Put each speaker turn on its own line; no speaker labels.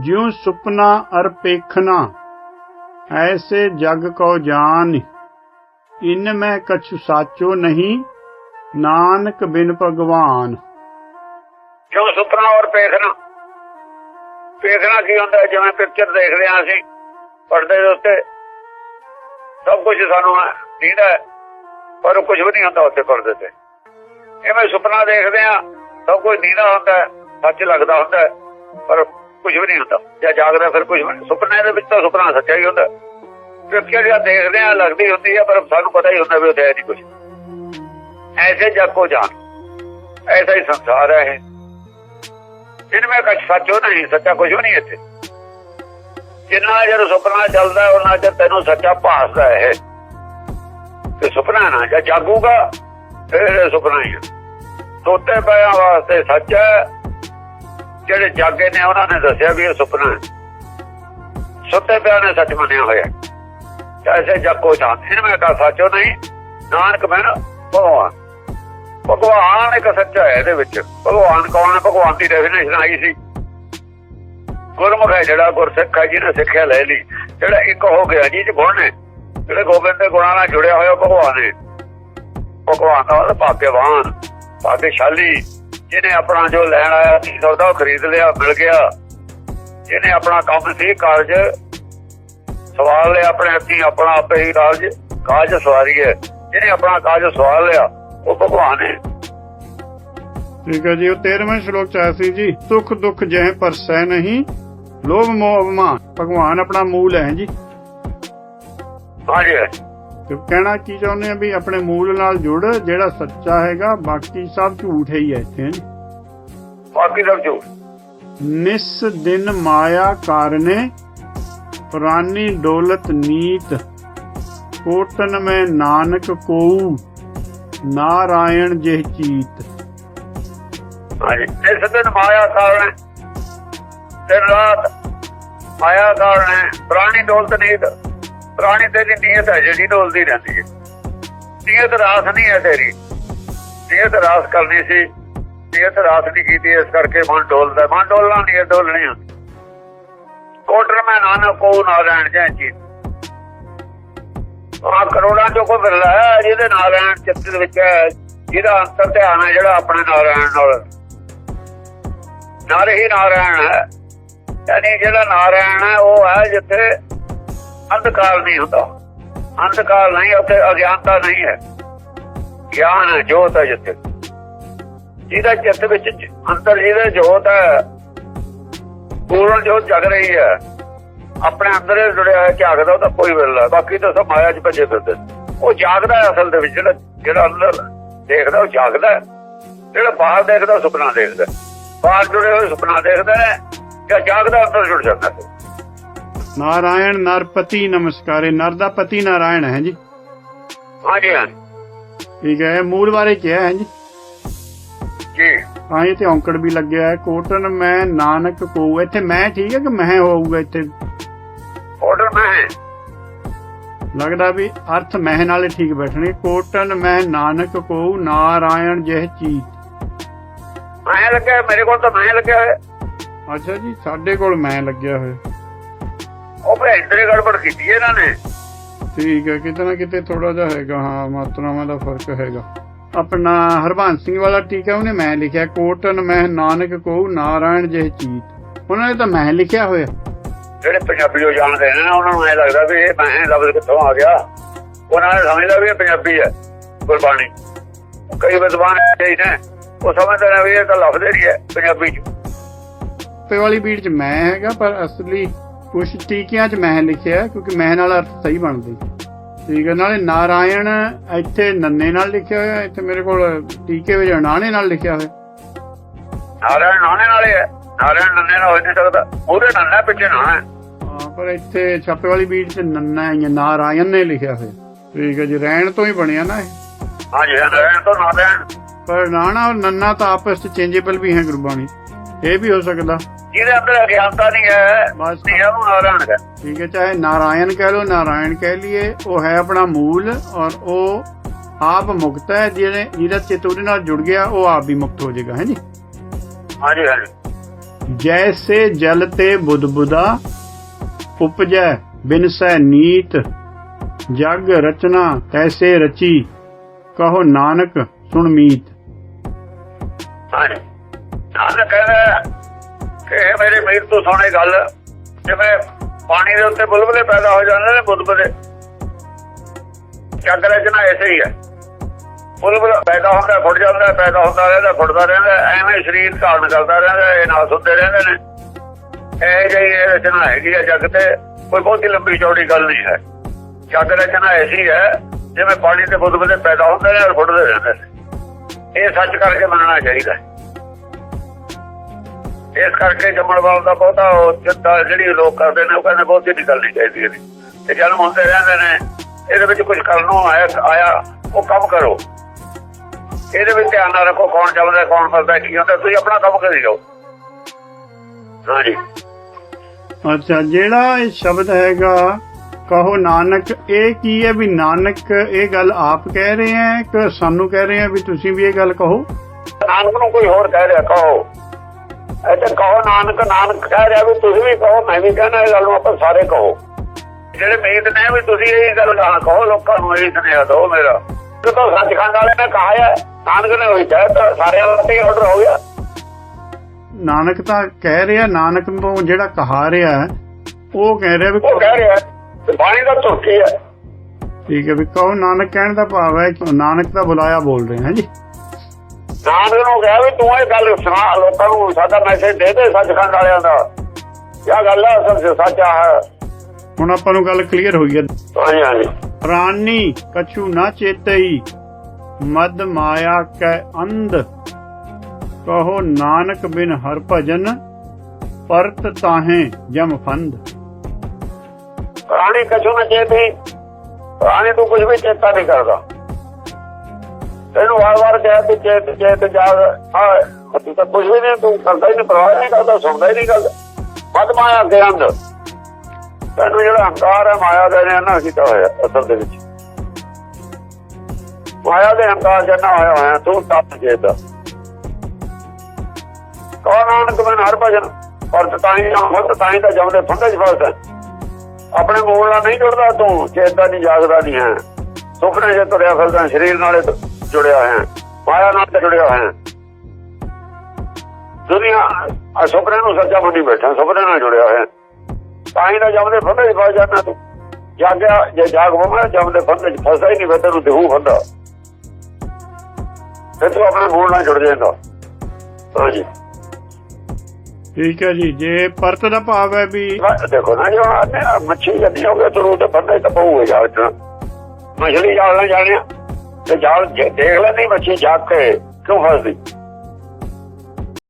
ਜਿਉ ਸੁਪਨਾ ਅਰ ਪੇਖਨਾ ਐਸੇ ਜਗ ਕੋ ਜਾਨ। ਇਨ ਮੈਂ ਕਛੁ ਸਾਚੋ ਨਹੀਂ, ਨਾਨਕ ਬਿਨ ਭਗਵਾਨ।
ਜੋ ਸੁਪਨਾ ਔਰ ਪੇਖਣਾ ਪੇਖਣਾ ਕੀ ਹੁੰਦਾ, ਜਿਵੇਂ ਪਿਕਚਰ ਦੇਖਦੇ ਹਾਂ ਅਸੀਂ, ਪਰਦੇ ਦੇ ਉੱਤੇ। ਸਭ ਕੁਝ ਸਾਨੂੰ ਦੀਦਾ ਪਰ ਕੁਝ ਵੀ ਨਹੀਂ ਹੁੰਦਾ ਉੱਤੇ ਪਰਦੇ ਤੇ। ਐਵੇਂ ਸੁਪਨਾ ਦੇਖਦੇ ਹਾਂ, ਸਭ ਕੁਝ ਦੀਦਾ ਹੁੰਦਾ ਸੱਚ ਲੱਗਦਾ ਹੁੰਦਾ ਪਰ ਕੁਝ ਵੀ ਨਹੀਂ ਹੁੰਦਾ। ਜੇ ਜਾਗਦਾ ਫਿਰ ਕੁਝ ਵੀ ਸੁਪਨੇ ਦੇ ਵਿੱਚ ਤਾਂ ਸੁਪਨਾ ਸੱਚਾ ਹੀ ਹੁੰਦਾ। ਪਿਕਚਰ ਜਦ ਦੇਖਦੇ ਹਾਂ, ਲੱਗਦੀ ਹੁੰਦੀ ਹੈ ਪਰ ਸਾਨੂੰ ਪਤਾ ਹੀ ਹੁੰਦਾ ਵੀ ਉੱਥੇ ਹੈ ਨਹੀਂ ਕੁਝ ਐਸੇ ਜਗ ਜਾਣ ਐਸਾ ਹੀ ਸੰਸਾਰ ਹੈ ਇਹ। ਜਿਨਮੇ ਕਛ ਸੱਚੋ ਨਹੀਂ, ਸੱਚਾ ਕੁਝ ਵੀ ਨਹੀਂ ਇੱਥੇ। ਜਿੰਨਾ ਜਦ ਸੁਪਨਾ ਚੱਲਦਾ ਉਹਨਾਂ ਚਿਰ ਤੈਨੂੰ ਸੱਚਾ ਭਾਸਦਾ ਹੈ ਤੇ ਸੁਪਨਾ ਨਾ, ਜਾਂ ਜਾਗੂਗਾ, ਫਿਰ ਸੁਪਨਾ ਹੀ ਹੈ ਸੋਤੇ ਪਿਆ ਵਾਸਤੇ ਸੱਚ ਹੈ ਜਿਹੜੇ ਜਾਗੇ ਨੇ, ਉਹਨਾਂ ਨੇ ਦੱਸਿਆ ਵੀ ਇਹ ਸੁਪਨਾ ਹੈ। ਸੁੱਤੇ ਪਿਆ ਨੇ, ਸੱਚ ਮੰਨਿਆ ਹੋਇਆ ਐਸੇ ਜਗੋ ਜਾਂ ਇਨਮੇ ਕਾ ਸੱਚੋ ਨਹੀਂ, ਨਾਨਕ ਮੈਂ ਭਗਵਾਨ। ਭਗਵਾਨ ਇੱਕ ਸੱਚਾ ਹੈ ਇਹਦੇ ਵਿੱਚ। ਭਗਵਾਨ ਕੌਣ ਹੈ? ਭਗਵਾਨ ਦੀ ਡੈਫੀਨੇਸ਼ਨ ਆਈ ਸੀ। ਗੁਰਮੁਖ ਹੈ ਜਿਹੜਾ, ਗੁਰਸਿੱਖ ਹੈ ਜਿਹਨੇ ਸਿੱਖਿਆ ਲੈ ਲਈ। ਜਿਹੜਾ ਇੱਕ ਹੋ ਗਿਆ ਜੀ ਚ ਗੁਣ ਨੇ। ਜਿਹੜੇ ਗੋਬਿੰਦ ਦੇ ਗੁਣਾਂ ਨਾਲ ਜੁੜਿਆ ਹੋਇਆ ਭਗਵਾਨ ਹੈ ਭਗਵਾਨ ਦਾ ਮਤਲਬ ਭਾਗਿਆਵਾਨ ਭਾਗਿਆਸ਼ਾਲੀ ਜਿਹਨੇ ਆਪਣਾ ਜੋ ਲੈਣ ਆਇਆ ਸੀ ਸੌਦਾ ਉਹ ਖਰੀਦ ਲਿਆ ਮਿਲ ਗਿਆ। ਜਿਹਨੇ ਆਪਣਾ ਕੰਮ ਸੀ ਕਾਰਜ ਸਵਾਲ ਲਿਆ ਆਪਣੇ ਹੱਥੀਂ ਆਪਣਾ ਆਪੇ ਹੀ ਕਾਰਜ ਕਾਜ ਸਵਾਰੀ ਹੈ। ਜਿਹਨੇ ਆਪਣਾ ਕਾਜ ਸਵਾਲ ਲਿਆ ਉਹ ਭਗਵਾਨ ਹੈ।
ਠੀਕ ਹੈ ਜੀ ਉਹ 13ਵੇਂ ਸ਼ਲੋਕ ਚ ਆਇਆ ਸੀ ਜੀ ਸੁਖ ਦੁਖ ਜਹ ਪਰਸੈ ਨਹੀਂ ਲੋਭ ਮੋਹ ਅਭਿਮਾਨ ਭਗਵਾਨ ਆਪਣਾ ਮੂਲ ਹੈ ਜੀ।
ਹਾਂਜੀ।
ਕਹਿਣਾ ਕੀ ਚਾਹੁੰਦੇ ਆ ਵੀ ਆਪਣੇ ਮੂਲ ਨਾਲ ਜੁੜ ਜਿਹੜਾ ਸੱਚਾ ਹੈਗਾ ਬਾਕੀ ਸਭ ਝੂਠ ਹੀ ਹੈ ਇੱਥੇ
ਬਾਕੀ ਸਭ ਝੂਠ।
ਨਿਸ ਦਿਨ ਮਾਇਆ ਕਾਰਨੇ ਪੁਰਾਨੀ ਦੌਲਤ ਨੀਤ ਕੋਟਨ ਮੈਂ ਨਾਨਕ ਕੋਊ ਨਾਰਾਇਣ ਜਿਹ ਚੀਤ।
ਇਸ ਦਿਨ ਮਾਇਆ ਕਾਰਨ ਦਿਨ ਰਾਤ ਮਾਇਆ ਕਾਰਨ ਪ੍ਰਾਣੀ ਦੌਲਤ ਨੀਤ ਪੁਰਾਣੀ ਤੇਰੀ ਨੀਅਤ ਹੈ ਜਿਹੜੀ ਡੋਲਦੀ ਰਹਿੰਦੀ ਹੈ। ਨੀਅਤ ਰਾਸ ਨਹੀਂ ਹੈ ਤੇਰੀ। ਨੀਅਤ ਰਾਸ ਕਰਨੀ ਸੀ। ਨੀਅਤ ਰਾਸ ਨਹੀਂ ਕੀਤੀ, ਇਸ ਕਰਕੇ ਮਨ ਡੋਲਦਾ। ਮਨ ਡੋਲਣਾ ਨੀਅਤ ਡੋਲਣੀ ਕੋਟਰ ਮੈਂ ਨਾਨਕ ਕੋ ਨਾਰਾਇਣ ਜੈ ਜੀ ਆ ਕਰੋੜਾਂ ਚੋਂ ਕੋਈ ਬਿਰਲਾ ਹੈ, ਜਿਹਦੇ ਨਾਰਾਇਣ ਚਿੱਤ ਦੇ ਵਿੱਚ ਹੈ, ਜਿਹਦਾ ਅੰਤਰ ਧਿਆਨ ਹੈ, ਜਿਹੜਾ ਆਪਣੇ ਨਾਰਾਇਣ ਨਾਲ। ਨਾਰੇ ਹੀ ਨਾਰਾਇਣ ਹੈ। ਯਾਨੀ ਜਿਹੜਾ ਨਾਰਾਇਣ ਹੈ, ਉਹ ਹੈ ਜਿੱਥੇ ਅੰਧਕਾਰ ਨਹੀਂ ਹੁੰਦਾ। ਅੰਧਕਾਰ ਨਹੀਂ, ਉੱਥੇ ਅਗਿਆਨਤਾ ਨਹੀਂ ਹੈ। ਗਿਆਨ ਜੋਤ ਹੈ ਜਿੱਥੇ। ਜਿਹਦਾ ਚਿੱਤ ਵਿੱਚ ਅੰਦਰ ਜਿਹਦੇ ਜੋਤ ਹੈ, ਪੂਰਨ ਜੋਤ ਜਗ ਰਹੀ ਹੈ। ਆਪਣੇ ਅੰਦਰ ਹੀ ਜੁੜਿਆ ਹੈ ਝਾਕਦਾ ਉਹਦਾ ਕੋਈ ਵੇਲਾ ਬਾਕੀ ਤਾਂ ਸਭ ਮਾਇਆ 'ਚ ਭੱਜੇ ਫਿਰਦੇ ਉਹ ਜਾਗਦਾ ਹੈ ਅਸਲ ਦੇ ਵਿੱਚ, ਜਿਹੜਾ ਜਿਹੜਾ ਅੰਦਰ ਦੇਖਦਾ, ਉਹ ਜਾਗਦਾ ਜਿਹੜਾ ਬਾਹਰ ਦੇਖਦਾ, ਉਹ ਸੁਪਨਾ ਦੇਖਦਾ ਬਾਹਰ ਜੁੜੇ ਹੋਏ ਸੁਪਨਾ ਦੇਖਦਾ ਹੈ, ਜਾਂ ਜਾਗਦਾ, ਅੰਦਰ ਜੁੜ ਜਾਂਦਾ ਹੈ।
ਨਾਰਾਇਣ ਨਰਪਤੀ ਨਮਸਕਾਰੇ। ਨਰ ਦਾ ਪਤੀ ਨਾਰਾਇਣ ਹੈ ਜੀ।
ਹਾਂਜੀ ਹਾਂਜੀ।
ਠੀਕ ਹੈ ਇਹ ਮੂਲ ਬਾਰੇ ਕਿਹਾ ਹੈ ਜੀ।
ਜੀ।
ਤਾਂ ਇੱਥੇ ਔਂਕੜ ਵੀ ਲੱਗਿਆ ਹੈ। ਕੋਟਨ ਮੈਂ ਨਾਨਕ ਕੋ ਇੱਥੇ ਮੈਂ ਠੀਕ ਹੈ ਕਿ ਮੈਂ ਹੋਊਗਾ ਇੱਥੇ?
ਆਰਡਰ ਮੈਂ
ਲੱਗਦਾ ਵੀ ਅਰਥ ਮੈਂ ਨਾਲੇ ਠੀਕ ਬੈਠਣਗੇ ਕੋਟਨ ਮੈਂ ਨਾਨਕ ਕੋ ਨਾਰਾਇਣ ਜਿਹ ਚੀਤ।
ਮੈਂ ਲੱਗਿਆ ਮੇਰੇ ਕੋਲ ਤਾਂ ਮੈਂ ਲੱਗਿਆ ਹੋਇਆ।
ਅੱਛਾ ਜੀ ਸਾਡੇ ਕੋਲ ਮੈਂ ਲੱਗਿਆ ਹੋਇਆ।
ਉਹ ਭੈਂਦਰੇ ਗੜਬੜ ਕੀਤੀ ਇਹਨਾਂ ਨੇ।
ਠੀਕ ਹੈ ਕਿਤੇ ਨਾ ਕਿਤੇ ਥੋੜਾ ਜਿਹਾ ਹੈਗਾ ਹਾਂ ਮਾਤਰਾਵਾਂ ਦਾ ਫ਼ਰਕ ਹੈਗਾ। ਆਪਣਾ ਹਰਬੰਸ ਸਿੰਘ ਵਾਲਾ ਟੀਕਾ ਉਹਨੇ ਮੈਂ ਲਿਖਿਆ ਕੋਟਨ ਮੈਂ ਨਾਨਕ ਕੋ ਨਾਰਾਇਣ ਜਿਹ ਚੀਤ। ਉਹਨਾਂ ਨੇ ਤਾਂ ਮੈਂ ਲਿਖਿਆ ਹੋਇਆ।
ਜਿਹੜੇ ਪੰਜਾਬੀ ਉਹ ਜਾਣਦੇ ਨੇ ਨਾ ਉਹਨਾਂ ਨੂੰ ਐ ਲੱਗਦਾ ਵੀ ਇਹ ਮੈਂ ਲਫ਼ਜ਼ ਕਿੱਥੋਂ ਆ ਗਿਆ। ਉਹਨਾਂ ਨੇ ਸਮਝਦਾ ਵੀ ਇਹ ਪੰਜਾਬੀ ਹੈ ਗੁਰਬਾਣੀ। ਕਈ ਵਿਦਵਾਨ ਐਸੇ ਨੇ ਉਹ ਸਮਝਦੇ ਨੇ ਵੀ ਇਹ ਤਾਂ ਲਫ਼ਜ਼ ਹੀ ਹੈ ਪੰਜਾਬੀ ਚ।
ਤੇ ਵਾਲੀ ਬੀੜ ਚ ਮੈਂ ਹੈਗਾ ਪਰ ਅਸਲੀ ਕੁਝ ਟੀਕਿਆਂ ਚ ਮੈਂ ਲਿਖਿਆ ਕਿਉਂਕਿ ਮੈਂ ਨਾਲ ਅਰਥ ਸਹੀ ਬਣਦੇ। ਠੀਕ ਹੈ ਨਾਲੇ ਨਾਰਾਇਣ ਇੱਥੇ ਨੰਨੇ ਨਾਲ ਲਿਖਿਆ ਹੋਇਆ ਇੱਥੇ ਮੇਰੇ ਕੋਲ ਟੀਕੇ ਵਿੱਚ ਨਾਣੇ ਨਾਲ ਲਿਖਿਆ ਹੋਇਆ
ਨਾਰਾਇਣ ਨਾਣੇ ਨਾਲੇ ਹੈ ਨਾਰਾਇਣ ਨੰਨੇ ਨਾਲ ਹੋ ਨਹੀਂ ਸਕਦਾ। ਉਹਦੇ ਨੰਨਾ ਪਿੱਛੇ ਨਾਣਾ ਹੈ।
ਹਾਂ ਪਰ ਇੱਥੇ ਛਾਪੇ ਵਾਲੀ ਬੀੜ ਚ ਨੰਨਾ ਹੈ ਜਾਂ ਨਾਰਾਇਣ ਨੇ ਲਿਖਿਆ ਹੋਇਆ। ਠੀਕ ਹੈ ਜੀ ਰਹਿਣ ਤੋਂ ਹੀ ਬਣਿਆ ਨਾ ਇਹ।
ਹਾਂਜੀ ਨਾਰਾਇਣ ਤੋਂ ਨਾਰਾਇਣ।
ਪਰ ਨਾਣਾ ਔਰ ਨੰਨਾ ਤਾਂ ਆਪਸ ਚ ਚੇਂਜੇਬਲ ਵੀ ਹੈ ਗੁਰਬਾਣੀ। ਇਹ ਵੀ ਹੋ ਸਕਦਾ।
ਜਿਹਦੇ ਅੰਦਰ ਅਗਿਆਨਤਾ ਨਹੀਂ ਹੈ ਨਹੀਂ ਉਹਨੂੰ ਨਾਰਾਇਣ ਹੈ।
ਠੀਕ ਹੈ ਚਾਹੇ ਨਾਰਾਇਣ ਕਹਿ ਲੋ ਨਾਰਾਇਣ ਕਹਿ ਲਈਏ ਉਹ ਹੈ ਆਪਣਾ ਮੂਲ ਔਰ ਉਹ ਆਪ ਮੁਕਤ ਹੈ ਜਿਹਨੇ ਜਿਹਦਾ ਚਿੱਤ ਉਹਦੇ ਨਾਲ ਜੁੜ ਗਿਆ ਉਹ ਆਪ ਵੀ ਮੁਕਤ ਹੋ ਜਾਏਗਾ ਹੈ ਜੀ?
ਹਾਂਜੀ ਹਾਂਜੀ।
ਜੈਸੇ ਜਲ ਤੇ ਬੁਦਬੁਦਾ ਉਪਜੈ ਬਿਨਸੈ ਨੀਤ ਜਗ ਰਚਨਾ ਤੈਸੇ ਰਚੀ ਕਹੋ ਨਾਨਕ ਸੁਣ ਮੀਤ।
ਹਾਂਜੀ। ਨਾਨਕ ਕਹਿੰਦਾ ਇਹ ਮੇਰੇ ਮੀਰ ਤੋਂ ਸੁਣੇ ਗੱਲ, ਜਿਵੇਂ ਪਾਣੀ ਦੇ ਉੱਤੇ ਬੁਲਬੁਲੇ ਪੈਦਾ ਹੋ ਜਾਂਦੇ ਨੇ ਬੁਲਬੁਲੇ। ਚੱਗ ਰਚਨਾ ਐਸੇ ਹੀ ਹੈ ਬੁਲਬੁਲ ਪੈਦਾ ਹੁੰਦਾ, ਫੁੱਟ ਜਾਂਦਾ, ਪੈਦਾ ਹੁੰਦਾ ਰਹਿੰਦਾ, ਫੁੱਟਦਾ ਰਹਿੰਦਾ, ਐਵੇਂ ਸਰੀਰ ਕਾਰਨ ਕਰਦਾ ਰਹਿੰਦਾ, ਇਹ ਨਾਲ ਸੁੱਤੇ ਰਹਿੰਦੇ ਨੇ। ਇਹ ਜਿਹੀ ਇਹ ਰਚਨਾ ਹੈਗੀ ਹੈ ਜੱਗ ਤੇ, ਕੋਈ ਬਹੁਤੀ ਲੰਬੀ ਚੌੜੀ ਗੱਲ ਨਹੀਂ ਹੈ। ਜੱਗ ਰਚਨਾ ਐਸੀ ਹੈ, ਜਿਵੇਂ ਪਾਣੀ ਦੇ ਬੁਲਬੁਲੇ ਪੈਦਾ ਹੁੰਦੇ ਨੇ ਔਰ ਫੁੱਟਦੇ ਰਹਿੰਦੇ ਨੇ। ਇਹ ਸੱਚ ਕਰਕੇ ਮੰਨਣਾ ਚਾਹੀਦਾ ਹੈ। ਇਸ ਕਰਕੇ ਜੰਮਣ ਵਾਲ ਦਾ ਬਹੁਤਾ ਚਿੰਤਾ ਜਿਹੜੀ ਲੋਕ ਕਰਦੇ ਨੇ ਉਹ ਕਹਿੰਦੇ ਬਹੁਤੀ ਨਹੀਂ ਕਰਨੀ ਚਾਹੀਦੀ ਇਹਦੀ। ਤੇ ਜਨਮ ਹੁੰਦੇ ਰਹਿੰਦੇ ਨੇ ਇਹਦੇ ਵਿੱਚ ਕੁਝ ਕਰਨ ਨੂੰ ਆਇਆ ਆਇਆ ਉਹ ਕੰਮ ਕਰੋ। ਇਹਦੇ ਵਿੱਚ ਧਿਆਨ ਨਾਲ ਰੱਖੋ ਕੌਣ ਚੱਲਦਾ ਕੌਣ ਮਰਦਾ ਕੀ ਹੁੰਦਾ ਤੁਸੀਂ ਆਪਣਾ ਕੰਮ ਕਰੀ ਜਾਓ। ਹਾਂਜੀ।
ਅੱਛਾ ਜਿਹੜਾ ਇਹ ਸ਼ਬਦ ਹੈਗਾ ਕਹੋ ਨਾਨਕ ਇਹ ਕੀ ਹੈ ਵੀ ਨਾਨਕ ਇਹ ਗੱਲ ਆਪ ਕਹਿ ਰਹੇ ਹੈ ਕਿ ਸਾਨੂੰ ਕਹਿ ਰਹੇ ਹੈ ਵੀ ਤੁਸੀਂ ਵੀ ਇਹ ਗੱਲ ਕਹੋ?
ਨਾਨਕ ਨੂੰ ਕੋਈ ਹੋਰ ਕਹਿ ਰਿਹਾ ਕਹੋ। ਇੱਥੇ ਕਹੋ ਨਾਨਕ ਨਾਨਕ ਕਹਿ ਰਿਹਾ ਵੀ ਤੁਸੀਂ ਵੀ ਕਹੋ ਮੈਂ ਵੀ ਕਹਿਣਾ ਇਹ ਗੱਲ ਨੂੰ ਆਪਾਂ ਸਾਰੇ ਕਹੋ। ਜਿਹੜੇ ਮੇਦ ਨੇ ਵੀ ਤੁਸੀਂ ਇਹ ਗੱਲ ਕਹਾ ਕਹੋ ਲੋਕਾਂ ਨੂੰ ਇਹ ਸੁਨੇਹਾ ਦਿਓ ਮੇਰਾ। ਜਦੋਂ ਸੱਚਖੰਡ ਵਾਲੇ ਨੇ ਕਹਾ ਹੈ ਨਾਨਕ ਨੇ ਹੋਈ ਤਾਂ ਸਾਰਿਆਂ ਵਾਸਤੇ ਆਰਡਰ ਹੋ ਗਿਆ।
ਨਾਨਕ ਤਾਂ ਕਹਿ ਰਿਹਾ ਨਾਨਕ ਤੋਂ ਜਿਹੜਾ ਕਹਾ ਰਿਹਾ ਉਹ ਕਹਿ ਰਿਹਾ ਵੀ
ਉਹ ਕਹਿ ਰਿਹਾ ਬਾਣੀ ਦਾ ਤੁਰਕੀ ਹੈ।
ਠੀਕ ਹੈ ਵੀ ਕਹੋ ਨਾਨਕ ਕਹਿਣ ਦਾ ਭਾਵ ਹੈ ਕਿ ਨਾਨਕ ਦਾ ਬੁਲਾਇਆ ਬੋਲ ਰਹੇ ਹਾਂ ਜੀ।
ਨਾਨਕ ਨੂੰ ਕਿਹਾ ਵੀ ਤੂੰ ਇਹ ਗੱਲ ਸੁਣਾ ਲੋਕਾਂ ਨੂੰ ਸਾਡਾ ਮੈਸੇਜ ਦੇ ਦੇ ਸੱਚਖੰਡ ਵਾਲਿਆਂ ਦਾ। ਇਹ ਗੱਲ ਹੈ ਅਸਲ ਸੱਚਾ ਹੈ
ਹੁਣ ਆਪਾਂ ਨੂੰ ਗੱਲ ਕਲੀਅਰ ਹੋਈ ਹੈ।
ਹਾਂਜੀ ਹਾਂਜੀ।
ਪ੍ਰਾਨੀ ਕਛੂ ਨਾ ਚੇਤਈ ਮਦ ਮਾਇਆ ਕੈ ਅੰਧ। ਕਹੋ ਨਾਨਕ ਬਿਨ ਹਰ ਭਜਨ ਪਰਤ ਤਾਹੇ ਜਮ ਫੰਦ
ਪ੍ਰਾਣੀ ਕਛੂ ਨਾ ਚੇਤੀ ਪ੍ਰਾਣੀ ਤੂੰ ਕੁਝ ਵੀ ਚੇਤਾ ਨਹੀਂ ਕਰਦਾ। ਤੈਨੂੰ ਵਾਰ ਵਾਰ ਕਹਿ ਤੇ ਚੇਤ ਚੇਤ ਜਾਗ ਹਾਂ ਤੂੰ ਤਾਂ ਕੁਝ ਵੀ ਨਹੀਂ, ਤੂੰ ਕਰਦਾ ਹੀ ਨਹੀਂ, ਪਰਵਾਹ ਨਹੀਂ ਕਰਦਾ, ਸੁਣਦਾ ਹੀ ਨਹੀਂ ਗੱਲ। ਮਦ ਮਾਇਆ ਦੇ ਅੰਦਰ ਤੈਨੂੰ ਜਿਹੜਾ ਹੰਕਾਰ ਹੈ, ਮਾਇਆ ਦੇ ਨੇ ਨਾ ਕੀਤਾ ਹੋਇਆ ਅਸਲ ਦੇ ਵਿੱਚ। ਮਾਇਆ ਦੇ ਹੰਕਾਰ ਜਨਾ ਹੋਇਆ ਹੋਇਆ, ਤੂੰ ਤਪ ਚੇਤਾ। ਕੌਣ ਨਾਨਕ ਬਿਨ ਹਰ ਭਜਨ? ਪਰ ਤਾਈ ਨਾ ਹੁੱਤ ਤਾਈ ਦਾ ਜਮਦੇ ਫੰਦੇ ਚ ਫਸਦਾ ਆਪਣੇ ਮੂਲ ਨਾਲ ਨਹੀਂ ਜੁੜਦਾ ਤੂੰ, ਚੇਤਾ ਨਹੀਂ ਜਾਗਦਾ ਨਹੀਂ ਹੈ। ਸੁਪਨੇ 'ਚ ਤੁਰਿਆ ਫਿਰਦਾ, ਸਰੀਰ ਨਾਲ ਜੁੜਿਆ ਹੈ। ਮਾਇਆ ਨਾਲ ਤੇ ਜੁੜਿਆ ਹੈ। ਦੁਨੀਆ ਆ ਸੁਪਨੇ ਨੂੰ ਸੱਚਾ ਮੰਨੀ ਬੈਠਾ ਸੁਪਨੇ ਨਾਲ ਜੁੜਿਆ ਹੈ। ਤਾਂ ਹੀ ਤਾਂ ਜਮਦੇ ਫੰਦੇ 'ਚ ਫਸ ਜਾਂਦਾ ਤੂੰ ਜਾਗਿਆ ਜੇ ਜਾਗ ਹੋਵੇ ਜਮਦੇ ਫੰਦੇ 'ਚ ਫਸਦਾ ਹੀ ਨਹੀਂ ਫਿਰ ਤੈਨੂੰ ਦੇਹੂ ਫੰਦਾ ਫਿਰ ਤੂੰ ਆਪਣੇ ਮੂਲ ਨਾਲ ਜੁੜ ਜਾਂਦਾ ਹਾਂਜੀ
ਠੀਕ ਹੈ ਜੀ ਜੇ ਪਰਤ ਦਾ ਭਾਵ ਹੈ ਵੀ
ਦੇਖੋ ਨਾ ਜੋ ਮੱਛੀ ਜੱਦੀ ਹੋ ਗਿਆ ਤਾਂ ਰੂਟ ਬੰਦੇ ਤਾਂ ਪਊਗਾ ਚ ਮਛਲੀ ਜਾਲ ਨਾ ਜਾਣਿਆ ਤੇ ਜਾਲ ਦੇਖ ਲੈ ਨਹੀਂ ਮੱਛੀ ਜਾਗ ਕੇ ਕਿਉਂ ਫਸਦੀ?